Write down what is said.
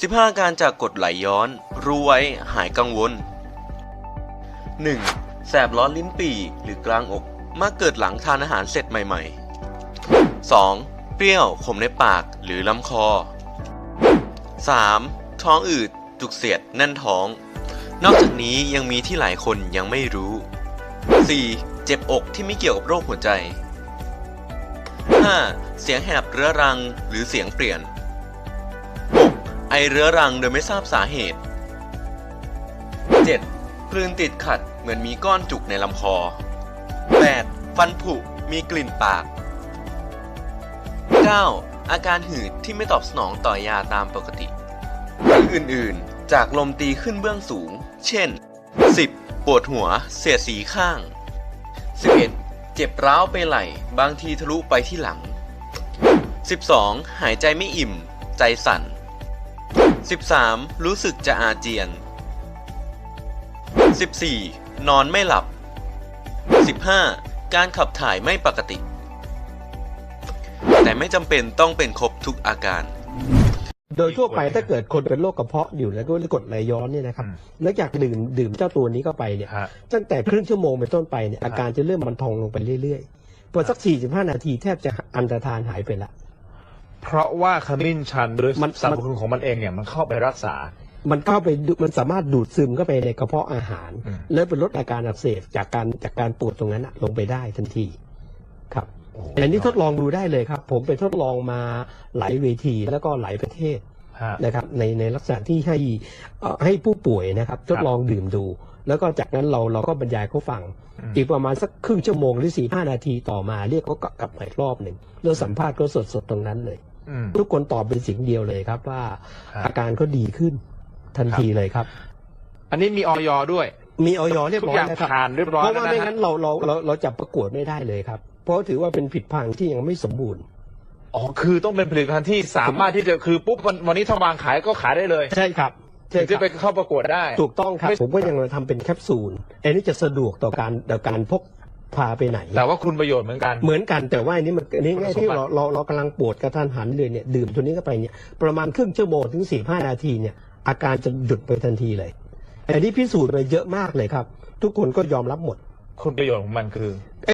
15อาการจากกรดไหลย้อน รู้ไว้หายกังวล 1. แสบร้อนลิ้นปี่หรือกลางอกมักเกิดหลังทานอาหารเสร็จใหม่ ๆ 2. เปรี้ยวขมในปากหรือลำคอ 3. ท้องอืด จุกเสียดแน่นท้อง นอกจากนี้ยังมีที่หลายคนยังไม่รู้ 4. เจ็บอกที่ไม่เกี่ยวกับโรคหัวใจ 5. เสียงแหบเรื้อรังหรือเสียงเปลี่ยน ไอเรื้อรังโดยไม่ทราบสาเหตุ 7. กลืนติดขัดเหมือนมีก้อนจุกในลำคอ 8. ฟันผุมีกลิ่นปาก 9. อาการหืดที่ไม่ตอบสนองต่อยาตามปกติคืออื่นๆ จากลมตีขึ้นเบื้องสูง เช่น 10. ปวดหัว เสียดสีข้าง 11. เจ็บร้าวไปไหล่บางทีทะลุไปที่หลัง 12. หายใจไม่อิ่ม ใจสั่น 13. รู้สึกจะอาเจียน 14. นอนไม่หลับ 15. การขับถ่ายไม่ปกติ แต่ไม่จำเป็นต้องเป็นครบทุกอาการ โดยทั่วไปถ้าเกิดคนเป็นโรคกระเพาะอยู่แล้วก็กรดไหลย้อนเนี่ยนะครับอืมแล้วจากดื่มดื่มเจ้าตัวนี้เข้าไปเนี่ยฮะ ตั้งแต่ครึ่งชั่วโมงเป็นต้นไปเนี่ยอาการจะเริ่มบรรทองลงไปเรื่อยๆพอสัก 45 นาทีแทบจะอันตรธานหายไปละ เพราะว่าขมิ้นชันโดยมันสรรพคุณของมันเองเนี่ยมันเข้าไปรักษา มันเข้าไปดูมันสามารถดูดซึมเข้าไปในกระเพาะอาหาร อืม แล้วเป็นลดอาการอักเสบจากการจากการปวดตรงนั้นอะลงไปได้ทันทีครับโอ้โหอันนี้ทดลองดูได้เลยครับ ผมไปทดลองมาหลายเวทีแล้วก็หลายประเทศ ฮะ นะครับในในลักษณะที่ให้เอ่อให้ผู้ป่วยนะครับทดลองดื่มดู แล้วก็จากนั้นเราเราก็บรรยายเขาฟัง อืม อีกประมาณสักครึ่งชั่วโมงหรือสี่ห้านาทีต่อมาเรียกเขากลับมาอีกรอบหนึ่งแล้วสัมภาษณ์เขาสดๆตรงนั้นเลยอืม ทุกคนตอบเป็นเสียงเดียวเลยครับว่าครับอาการเขาดีขึ้นทันทีเลยครับ อันนี้มีออยด้วย มีออยเรียบทุกร้ออยย่างแล้วครับผ่านเรียบร้อยเพราะแล้วว่านะไม่ฮะงั้นเราเราเราเราจับประกวดไม่ได้เลยครับ เพราะถือว่าเป็นผิดพังที่ยังไม่สมบูรณ์อ๋อคือต้องเป็นผลิตภัณฑ์ที่สามารถที่จะคือปุ๊บวันวันนี้ถ้าวางขายก็ขายได้เลยใช่ครับถึใช่งคจะรับไปเข้าประกวดได้ ถูกต้องครับไม่ผมก็ยังทำเป็นแคปซูลอันนี้จะสะดวกต่อการต่อการพก พาไปไหน แต่ว่าคุณประโยชน์เหมือนกัน เหมือนกันแต่ว่าอันนี้มันอันนี้คุณง่ายสมที่บัติเราเราเรากำลังปวดกระทันหันเลยเนี่ยดื่มตัวนี้เข้าไปเนี่ยประมาณครึ่งชั่วโมงถึงสี่ห้านาทีเนี่ยอาการจะหยุดไปทันทีเลยอันนี้พิสูจน์ไปเยอะมากเลยครับ ทุกคนก็ยอมรับหมด คุณประโยชน์ของมันคือ